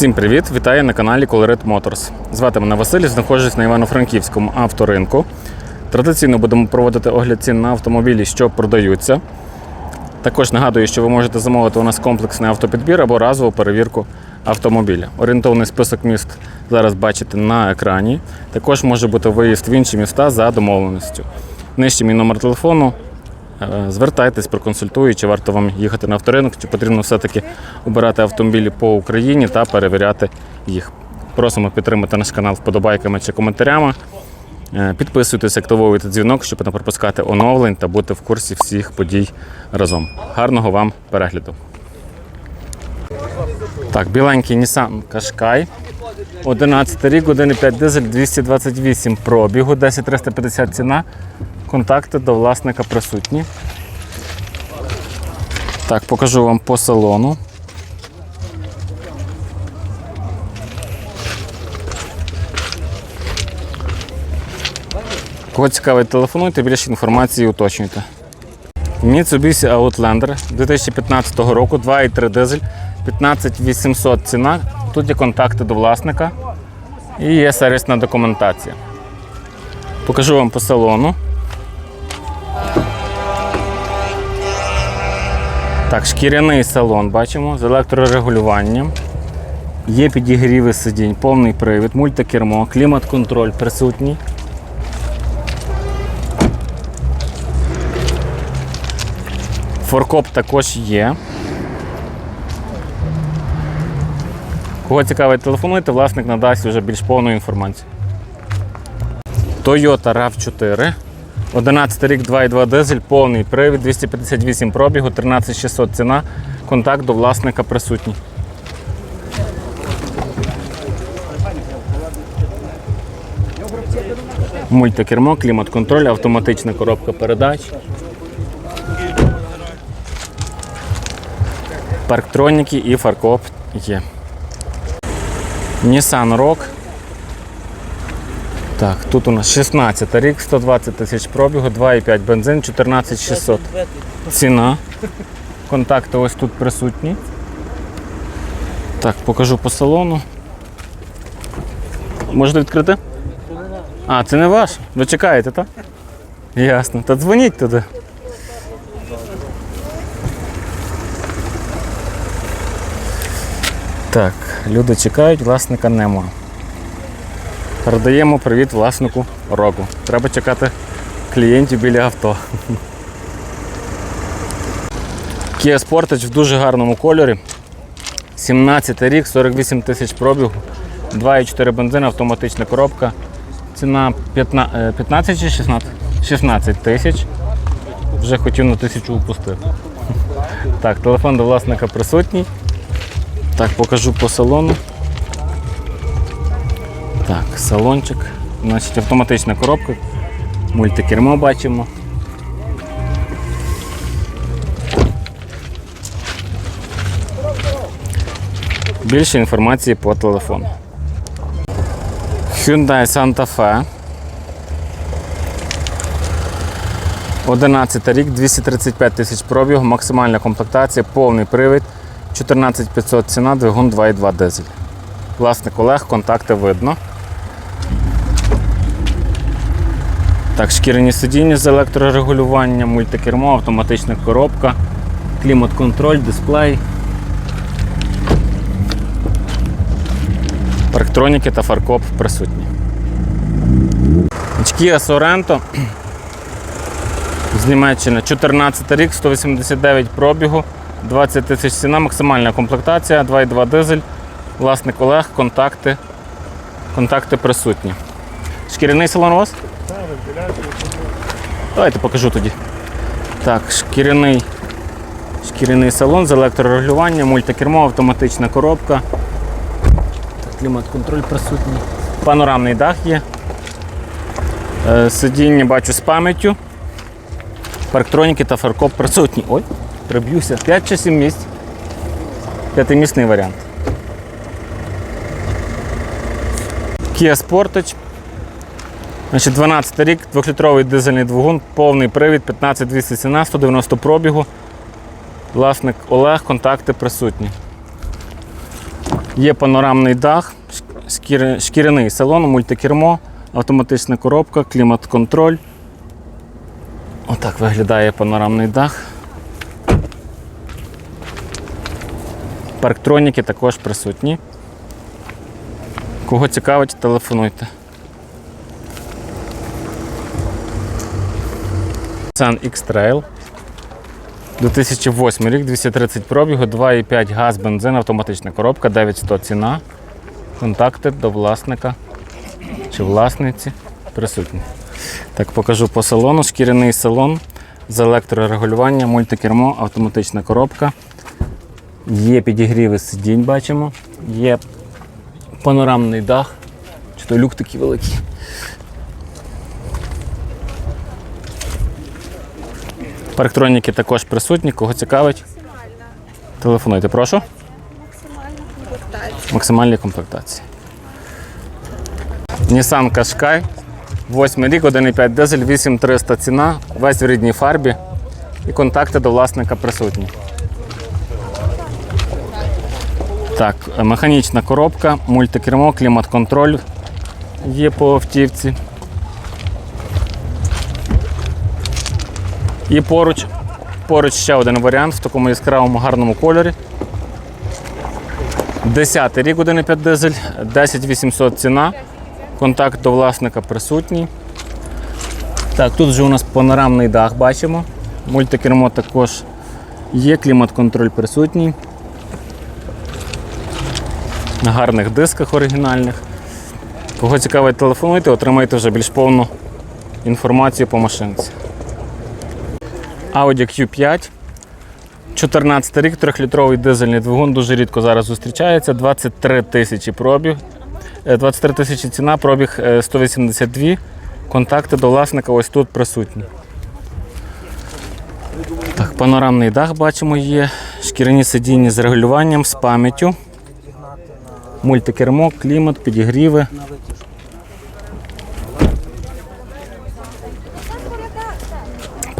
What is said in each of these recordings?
Всім привіт! Вітаю на каналі Colored Motors. Звати мене Василь, знаходжусь на Івано-Франківському авторинку. Традиційно будемо проводити огляд цін на автомобілі, що продаються. Також нагадую, що ви можете замовити у нас комплексний автопідбір або разову перевірку автомобіля. Орієнтовний список міст зараз бачите на екрані. Також може бути виїзд в інші міста за домовленістю. Нижче мій номер телефону. Е, Звертайтесь, проконсультую, чи варто вам їхати на авторинок, чи потрібно все-таки обирати автомобілі по Україні та перевіряти їх. Просимо підтримати наш канал вподобайками чи коментарями. Е, Підписуйтесь, активовуйте дзвінок, щоб не пропускати оновлень та бути в курсі всіх подій разом. Гарного вам перегляду! Так, біленький Nissan Qashqai. 11 рік, 1,5 дизель, 228 пробігу, 10350 ціна. Контакти до власника присутні. Так, покажу вам по салону. Кого цікавить, телефонуйте, більше інформації уточнюйте. Mitsubishi Outlander 2015 року, 2,3 дизель, 15800 ціна. Тут є контакти до власника і є сервісна документація. Покажу вам по салону. Так, шкіряний салон бачимо з електрорегулюванням. Є підігріви сидінь, повний привід, мультикермо, клімат-контроль присутній. Форкоп також є. Кого цікавить, телефонуйте, власник надасть вже більш повну інформацію. Toyota RAV4. 11 рік, 2,2 дизель, повний привід, 258 пробігу, 13600 ціна. Контакт до власника присутній. Мультикермо, клімат-контроль, автоматична коробка передач. Парктроніки і фаркоп є. Nissan Rock. Так, тут у нас 16 рік, 120 тисяч пробігу, 2,5 бензин, 14600. Ціна. Контакти ось тут присутні. Так, покажу по салону. Можете відкрити? А, це не ваш? Ви чекаєте, так? Ясно. Та дзвоніть туди. Так, люди чекають, власника нема. Передаємо привіт власнику року. Треба чекати клієнтів біля авто. Kia Sportage в дуже гарному кольорі. 17 рік, 48 тисяч пробігу, 2,4 бензин, автоматична коробка. Ціна 15, е, 15 чи 16? 16 тисяч. Вже хотів на тисячу упустити. Так, телефон до власника присутній. Так, покажу по салону. Так, салончик. Значить, автоматична коробка. Мультикермо бачимо. Більше інформації по телефону. Hyundai Santa Fe. 11 рік, 235 тисяч пробігу, максимальна комплектація, повний привід, 14500 ціна, двигун 2,2 дизель. Власник Олег, контакти видно. Так, шкіряні сидіння з електрорегулюванням, мультикермо, автоматична коробка, клімат-контроль, дисплей. Парктроніки та фаркоп присутні. Kia Sorento з Німеччини 14 рік, 189 пробігу, 20 тисяч ціна, максимальна комплектація, 2,2 дизель. Власник Олег, контакти, контакти присутні. Шкіряний салон у вас? Давайте покажу тоді. Так, шкіряний, шкіряний салон з електрорегулюванням, мультикермо, автоматична коробка. Клімат-контроль присутній. Панорамний дах є. Е, Сидіння бачу з пам'яттю. Парктроніки та фаркоп присутні. Ой, приб'юся. 5 чи 7 місць. П'ятимісний варіант. Kia Sportage. Значить, 12 рік, 2-літровий дизельний двигун, повний привід, 15200 ціна, 190 пробігу. Власник Олег, контакти присутні. Є панорамний дах, шкіряний салон, мультикермо, автоматична коробка, клімат-контроль. Отак виглядає панорамний дах. Парктроніки також присутні. Кого цікавить, телефонуйте. Nissan X-Trail. 2008 рік, 230 пробігу, 2,5 газ, бензин, автоматична коробка, 900 ціна. Контакти до власника чи власниці присутні. Так, покажу по салону. Шкіряний салон з електрорегулювання, мультикермо, автоматична коробка. Є підігріви сидінь, бачимо. Є панорамний дах. Чи то люк такий великий. Парктроніки також присутні. Кого цікавить? Телефонуйте, прошу. Максимальні комплектації. Nissan Qashqai. 8 рік, 1,5 дизель, 8300 ціна, весь в рідній фарбі. І контакти до власника присутні. Так, механічна коробка, мультикермо, клімат-контроль є по автівці. І поруч, поруч ще один варіант в такому яскравому гарному кольорі. 10 рік 1,5 дизель, 10800 ціна. Контакт до власника присутній. Так, тут вже у нас панорамний дах бачимо. Мультикермо також є, клімат-контроль присутній. На гарних дисках оригінальних. Кого цікавить, телефонуйте, отримайте вже більш повну інформацію по машинці. Audi Q5. 14 рік, 3-літровий дизельний двигун, дуже рідко зараз зустрічається. 23 тисячі пробіг. Е, 23 тисячі ціна, пробіг е, 182. Контакти до власника ось тут присутні. Так, панорамний дах бачимо є. Шкіряні сидіння з регулюванням, з пам'яттю. Мультикермо, клімат, підігріви.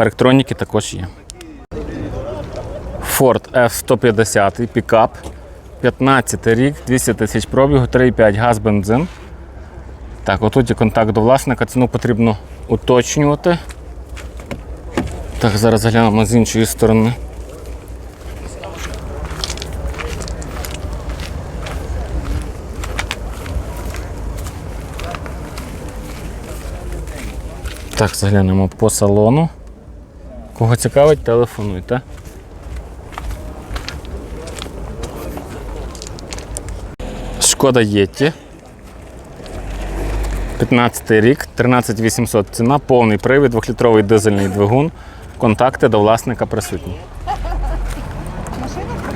Парктроніки також є. Ford F-150 пікап. 15 рік, 200 тисяч пробігу, 3,5 газ, бензин. Так, отут є контакт до власника, ціну потрібно уточнювати. Так, зараз глянемо з іншої сторони. Так, заглянемо по салону. Кого цікавить, телефонуйте. Шкода Єтті. 15 рік, 13800 ціна, повний привід, 2-літровий дизельний двигун. Контакти до власника присутні.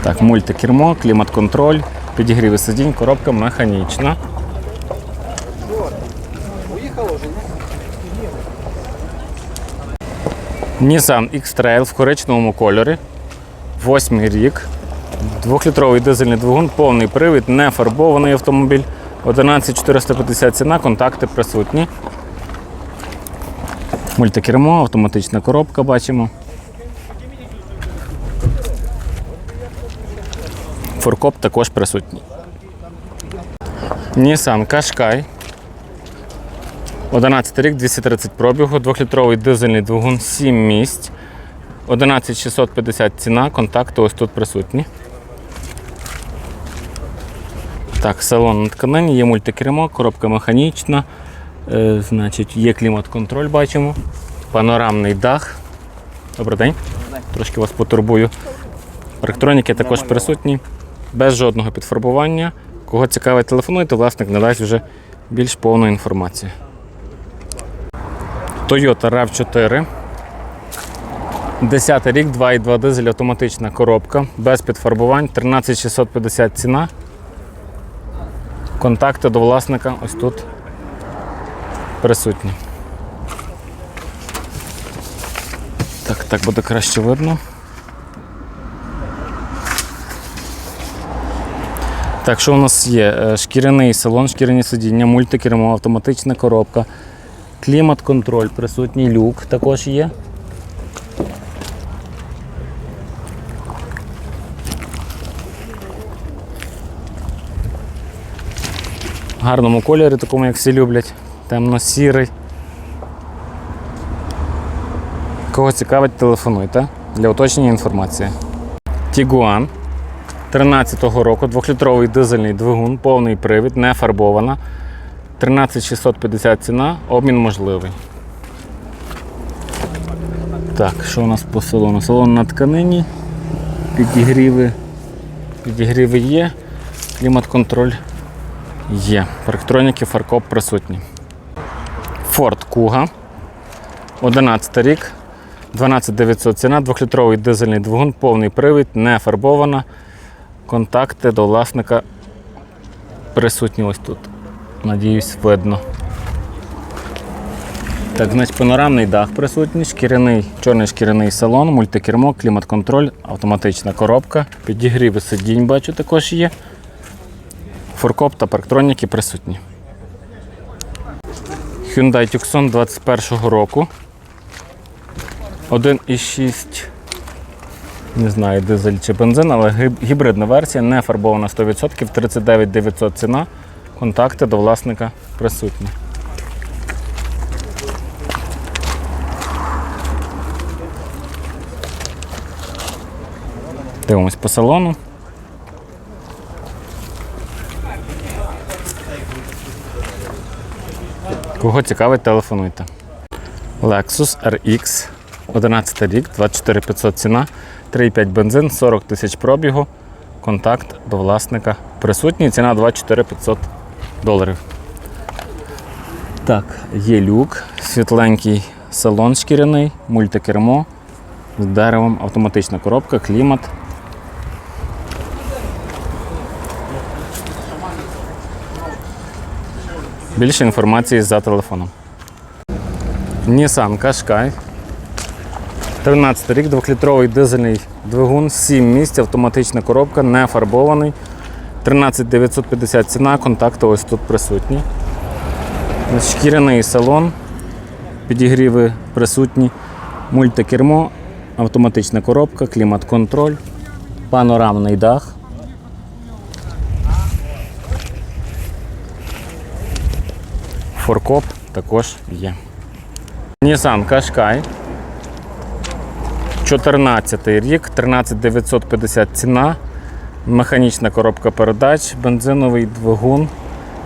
Так, мультикермо, клімат-контроль, підігріви сидінь, коробка механічна. Nissan X-Trail в коричневому кольорі. Восьмий рік. Двохлітровий дизельний двигун, повний привід, не фарбований автомобіль. 11450 ціна, контакти присутні. Мультикермо, автоматична коробка бачимо. Форкоп також присутній. Nissan Qashqai. 11 рік, 230 пробігу, 2-літровий дизельний двигун, 7 місць. 11650 ціна, контакти ось тут присутні. Так, салон на тканині, є мультикермо, коробка механічна, е, значить, є клімат-контроль, бачимо, панорамний дах. Добрий день. Трошки вас потурбую. Електроніки також присутні, без жодного підфарбування. Кого цікавить, телефонуйте, власник надасть вже більш повну інформацію. Toyota RAV4. 10 рік, 2,2 дизель, автоматична коробка, без підфарбувань, 13650 ціна. Контакти до власника ось тут присутні. Так, так буде краще видно. Так, що у нас є? Е, Шкіряний салон, шкіряні сидіння, мультикермо, автоматична коробка, клімат-контроль, присутній люк також є. Гарному кольорі, такому, як всі люблять. Темно-сірий. Кого цікавить, телефонуйте для уточнення інформації. Тігуан 13-го року, 2-літровий дизельний двигун, повний привід, не фарбована. 13650 ціна, обмін можливий. Так, що у нас по салону? Салон на тканині, підігріви, підігріви є, клімат-контроль є. Парктроніки, фаркоп присутні. Ford Kuga, 11 рік, 12900 ціна, 2-літровий дизельний двигун, повний привід, не фарбована. Контакти до власника присутні ось тут. Надіюсь, видно. Так, значить, панорамний дах присутній, шкіряний, чорний шкіряний салон, мультикермо, клімат-контроль, автоматична коробка, підігріви сидінь, бачу, також є. Форкоп та парктроніки присутні. Hyundai Tucson 21 року. 1,6 не знаю, дизель чи бензин, але гібридна версія, не фарбована 100%, 39 900 ціна. Контакти до власника присутні. Дивимось по салону. Кого цікавить, телефонуйте. Lexus RX 11 рік, 24500 ціна, 3,5 бензин, 40 тисяч пробігу. Контакт до власника присутній. Ціна 24500 доларів. Так, є люк, світленький салон шкіряний, мультикермо з деревом, автоматична коробка, клімат. Більше інформації за телефоном. Nissan Qashqai. 13 рік, 2-літровий дизельний двигун, 7 місць, автоматична коробка, не фарбований. 13 950 ціна, контакти ось тут присутні. Шкіряний салон, підігріви присутні, мультикермо, автоматична коробка, клімат-контроль, панорамний дах. Форкоп також є. Nissan Qashqai. 14 рік, 13950 ціна, механічна коробка передач, бензиновий двигун,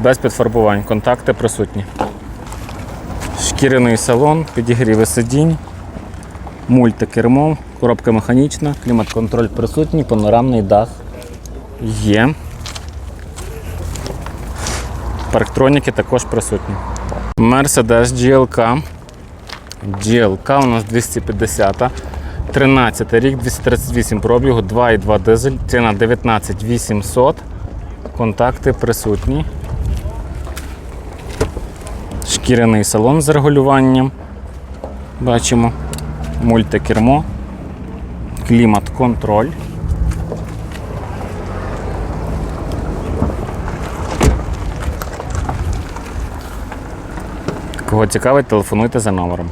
без підфарбувань. Контакти присутні. Шкіряний салон, підігріви сидінь, мультикермо, коробка механічна, клімат-контроль присутній, панорамний дах є. Парктроніки також присутні. Mercedes GLK. GLK у нас 250. 13 рік, 238 пробігу, 2,2 дизель, ціна 19 800. Контакти присутні. Шкіряний салон з регулюванням. Бачимо. Мультикермо, клімат-контроль. Кого цікавить, телефонуйте за номером.